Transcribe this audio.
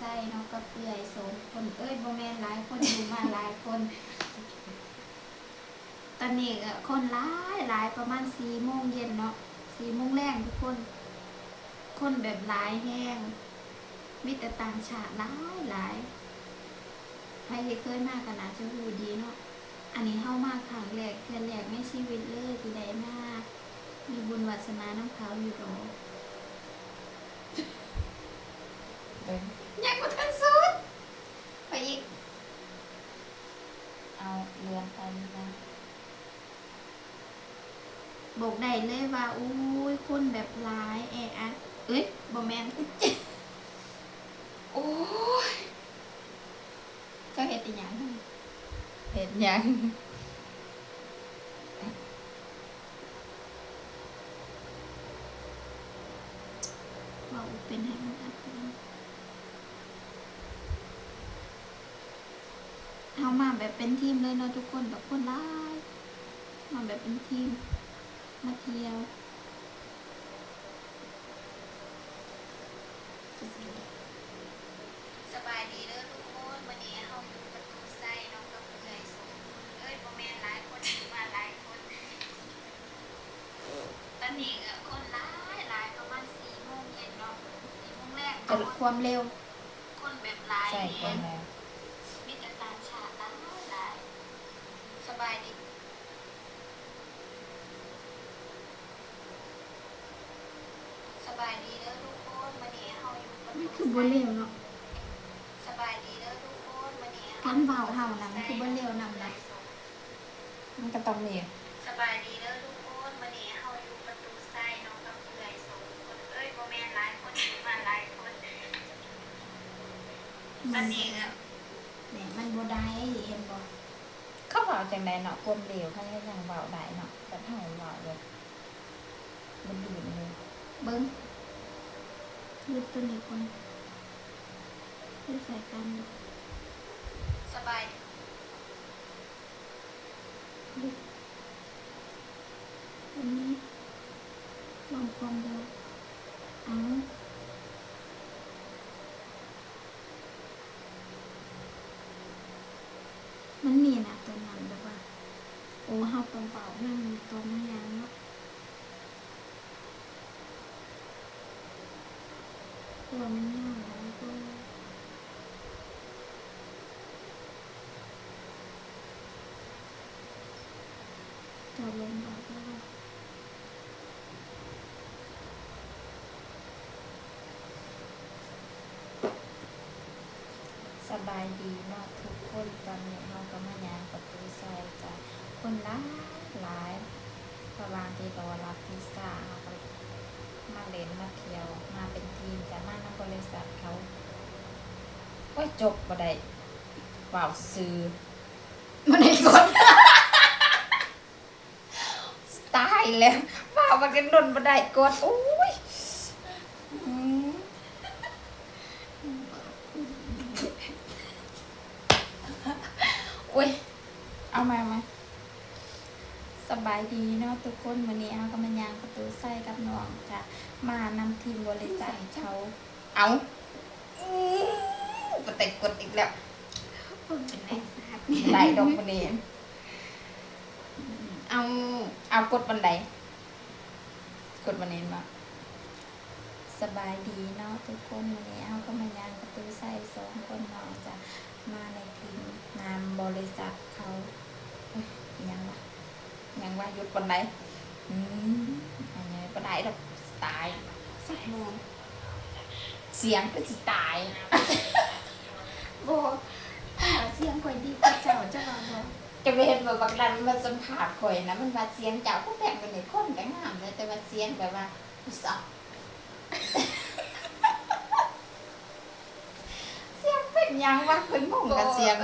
ไส้เนาะกับเปื่อยสมคนเอ้ยโบแมนหลายคนอยู่มาหลายคน ตอนนี้ก็คนหลายหลายประมาณสี่โมงเย็นเนาะสี่โมงแรงทุกคน คนแบบหลายแห้งมิแต่ต่างชาติหลายหลายใครเคยมากกันนะจะรู้ดีเนาะอันนี้เข้ามาครั้งแรกเพื่อนแรกในชีวิตเลยที่ได้มามีบุญวัสนาน้ำเขาอยู่หรอก เบิ่ง ยังบ่ทันสุดไปอีก เอาเรือนไปนะบอกได้เลยว่าอุ้ยคนแบบร้ายแออัดเอ้ยบอแมนโอ้ยเจ้าเห็ดอีหยังเห็นยัง ว่าอุเป็นให้มันอัดเป็น เอามาแบบเป็นทีมเลยเนาะทุกคนแบบคนร้ายมาแบบเป็นทีม มาเที่ยวสบายดีเด้อทุกคนวันนี้เฮาอยู่ประตูไส้น้องกับเพื่อยสมเอ้ยบ่แม่นหลายคนมาหลายคนตอนนี้ก็คนหลายหลายประมาณ4โมงเย็นเนาะ4โมงแรกจะความเร็ว คนแบบหลายใช่แฮความงเร็ว มีแต่ต่างชาติหลายหลายสบายดี สบายดีเด้อทุกคนวันนี้เฮาอยู่ประตูคือบ่เร็วเนาะสบายดีเด้อทุกคนวันนี้การเบาเฮานะมันคือบ่เร็วนำนะมันก็ต้องมีสบายดีเด้อทุกคนวันนี้เฮาอยู่ประตูไส้น้องกับเพื่อยสองคนเอ้ยบ่แม่นหลายคนมาหลายคนตอนนี้ก็เนี่ยมันบ่ได้เห็นบ่เขาเบาจังไดเนาะความเร็วเขายังเบาได้เนาะแต่ถ้าเบาเลยมันดีเลยเบิ่ง ลึกตัวนี้คนคือใส่กันเนาะสบายลึกอันนี้ลองความเร็วเอามันมีนะตัวนั้นแบบว่า โอ้เฮาต้องเป่านั่นตัวมันยางเนาะ ตัวมันยาวแล้วก็ตัวลงบอกว่าสบายดีเนาะทุกคนตอนนี้เราก็มายางประตูซอยจ้ะคนหลายหลายประหว่างที่รอรับพิซซ่าเราก็ มาเล่นมาเที่ยว มาเป็นทีมจะมาในบริษัทเขาโอ้ยจบบ่ได้ว่าซื้อมันได้กดตายแล้วว่ามันกันดนบ่ได้กดโอ้ยโอ้ยเอามาไหม สบายดีเนาะทุกคนวันนี้เอากำลังยางประตูใส่กับน้องจ้ะมานำทีมบริษัทเขาเอาอื้อปแต่กดอีกแล้วคนเป็นไอ้สัตว์ได้ดอกบันนี้เอาเอากดบันไดกดบันนี้มาสบายดีเนาะทุกคนวันนี้เอาก็มายางประตูใส่สองคนน้องจะมาในทีมงานบริษัทเขาเอ้ยยังวะ ยังว่าหยุดบันไดอืมอันนี้บันไดดอกตายสักโมงเสียงก็สิตายโบถ้าเสียงข่อยดีกว่าเจ้าเจ้าว่าบ่จะไปเห็นแบบบางรันมาสัมผัสข่อยนะมันว่าเสียงเจ้าก็แบ่งเป็นในคนแต่งามเลยแต่ว่าเสียงแบบว่าอุสับเสียงเป็นหยังวะเพิ่นงงกับเสียง